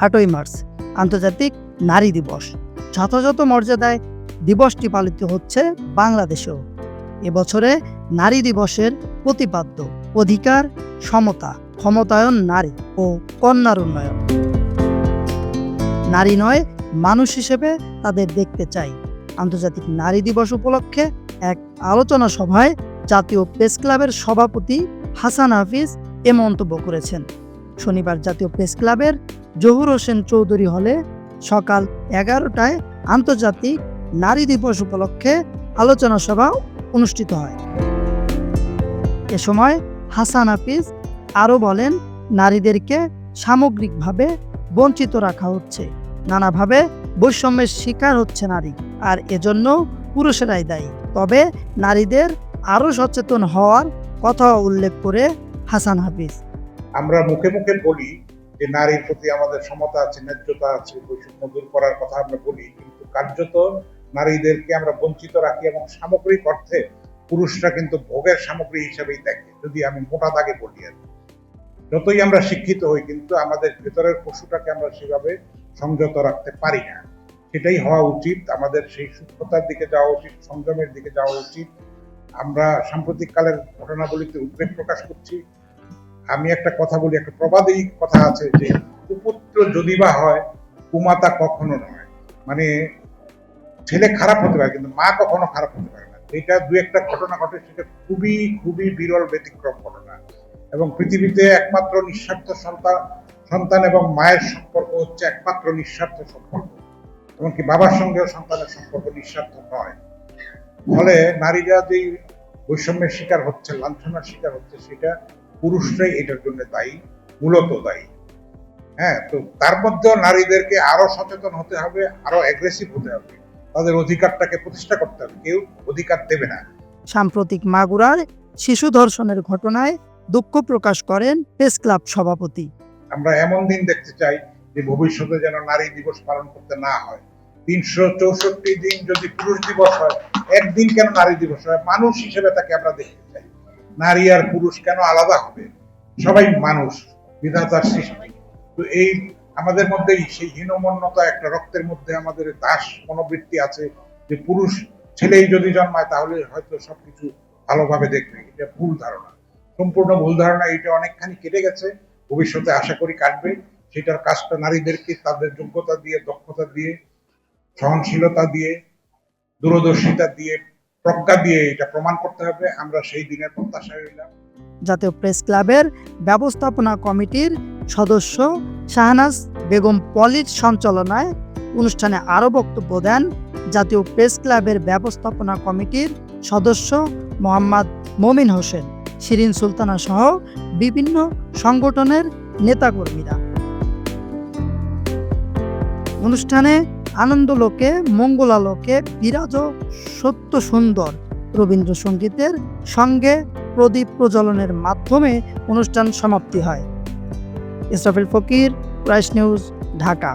আটই মার্চ, আন্তর্জাতিক নারী দিবস। যথাযথ মর্যাদায় দিবসটি পালিত হচ্ছে বাংলাদেশেও। এবছরে নারী দিবসের প্রতিপাদ্য অধিকার, সমতা, ক্ষমতায়ন নারী ও কন্যার উন্নয়ন। নারী নয়, মানুষ হিসেবে তাদের দেখতে চাই। আন্তর্জাতিক নারী দিবস উপলক্ষে এক আলোচনা সভায় জাতীয় প্রেস ক্লাবের সভাপতি হাসান হাফিজ এ মন্তব্য করেছেন। শনিবার জাতীয় প্রেস ক্লাবের জহুর হোসেন চৌধুরী হলে সকাল এগারোটায় আন্তর্জাতিক নারী দিবস উপলক্ষে আলোচনা সভা অনুষ্ঠিত হয়। এ সময় হাসান হাফিজ আরও বলেন, নারীদেরকে সামগ্রিকভাবে বঞ্চিত রাখা হচ্ছে, নানাভাবে বৈষম্যের শিকার হচ্ছে নারী, আর এজন্য পুরুষেরাই দায়ী। তবে নারীদের আরও সচেতন হওয়ার কথা উল্লেখ করে হাসান হাফিজ। আমরা মুখে মুখে বলি যে নারীর প্রতি আমাদের সমতা আছে, ন্যায্যতা আছে, বৈষম্য দূর করার কথা আমরা বলি, কিন্তু কার্যত নারীদেরকে আমরা বঞ্চিত রাখি এবং সামগ্রিক অর্থে পুরুষরা কিন্তু ভোগের সামগ্রী হিসেবেই দেখে, যদি আমি মোটা দাগে বলি আর যতই আমরা শিক্ষিত হই, কিন্তু আমাদের ভেতরের পশুটাকে আমরা সেভাবে সংযত রাখতে পারি না। সেটাই হওয়া উচিত, আমাদের সেই সূক্ষ্মতার দিকে যাওয়া উচিত, সংযমের দিকে যাওয়া উচিত। আমরা সাম্প্রতিক কালের ঘটনাবলিতে উদ্বেগ প্রকাশ করছি আমি একটা কথা বলি, একটা প্রবাদী কথা আছে যে কুপুত্র যদি বা হয়, কুমাতা কখনো নয়। মানে ছেলে খারাপ হতে পারে, কিন্তু মা কখনো খারাপ হতে পারে না। এটা দু একটা ঘটনা ঘটে, সেটা খুবই খুবই বিরল, ব্যতিক্রম ঘটনা। এবং পৃথিবীতে একমাত্র নিঃস্বার্থ সন্তান সন্তান এবং মায়ের সম্পর্ক হচ্ছে একমাত্র নিঃস্বার্থ সম্পর্ক। এমনকি বাবার সঙ্গেও সন্তানের সম্পর্ক নিঃস্বার্থ নয়। ফলে নারীরা যে বৈষম্যের শিকার হচ্ছে, লাঞ্ছনার শিকার হচ্ছে, সেটা পুরুষরাই এটার জন্য দায়ী মূলত দায়ী। হ্যাঁ তো তার মধ্যেও নারীদেরকে আরও সচেতন হতে হবে আরও অ্যাগ্রেসিভ হতে হবে। তাদের অধিকারটাকে প্রতিষ্ঠা করতে হবে কেউ অধিকার দেবে না। সাম্প্রতিক মাগুরার শিশু ধর্ষণের ঘটনায় দুঃখ প্রকাশ করেন প্রেস ক্লাব সভাপতি। আমরা এমন দিন দেখতে চাই যে ভবিষ্যতে যেন নারী দিবস পালন করতে না হয়। তিনশো চৌষট্টি দিন যদি পুরুষ দিবস হয় একদিন কেন নারী দিবস হয়? মানুষ হিসেবে তাকে আমরা চাই। নারী আর পুরুষ কেন আলাদা হবে? সবাই মানুষ বিধাতার সৃষ্টি। তো এই আমাদের মধ্যে সেই হীনমন্যতা একটা রক্তের মধ্যে আমাদের দাস মনোবৃত্তি আছে যে পুরুষ ছেলেই যদি জন্মায় তাহলে হয়তো সবকিছু ভালোভাবে দেখবে। এটা ভুল ধারণা। সম্পূর্ণ ভুল ধারণা এটা অনেকখানি কেটে গেছে। ভবিষ্যতে আশা করি কাটবে। সেটার কাজটা নারীদেরকে তাদের যোগ্যতা দিয়ে দক্ষতা দিয়ে সহনশীলতা দিয়ে দূরদর্শিতা দিয়ে প্রজ্ঞা দিয়ে এটা প্রমাণ করতে হবে, আমরা সেই দিনের প্রত্যাশায় রইলাম। জাতীয় প্রেস ক্লাবের ব্যবস্থাপনা কমিটির সদস্য শাহনাজ বেগম পলির সঞ্চালনায় অনুষ্ঠানে আরও বক্তব্য দেন জাতীয় প্রেস ক্লাবের ব্যবস্থাপনা কমিটির সদস্য মোহাম্মদ মমিন হোসেন। শিরিন সুলতানা সহ বিভিন্ন সংগঠনের নেতাকর্মীরা। অনুষ্ঠানে আনন্দলোকে, মঙ্গলালোকে বিরাজ সত্য সুন্দর। রবীন্দ্রসঙ্গীতের সঙ্গে প্রদীপ প্রজ্বলনের মাধ্যমে অনুষ্ঠান সমাপ্তি হয়। Israfil Fakir price news, Dhaka.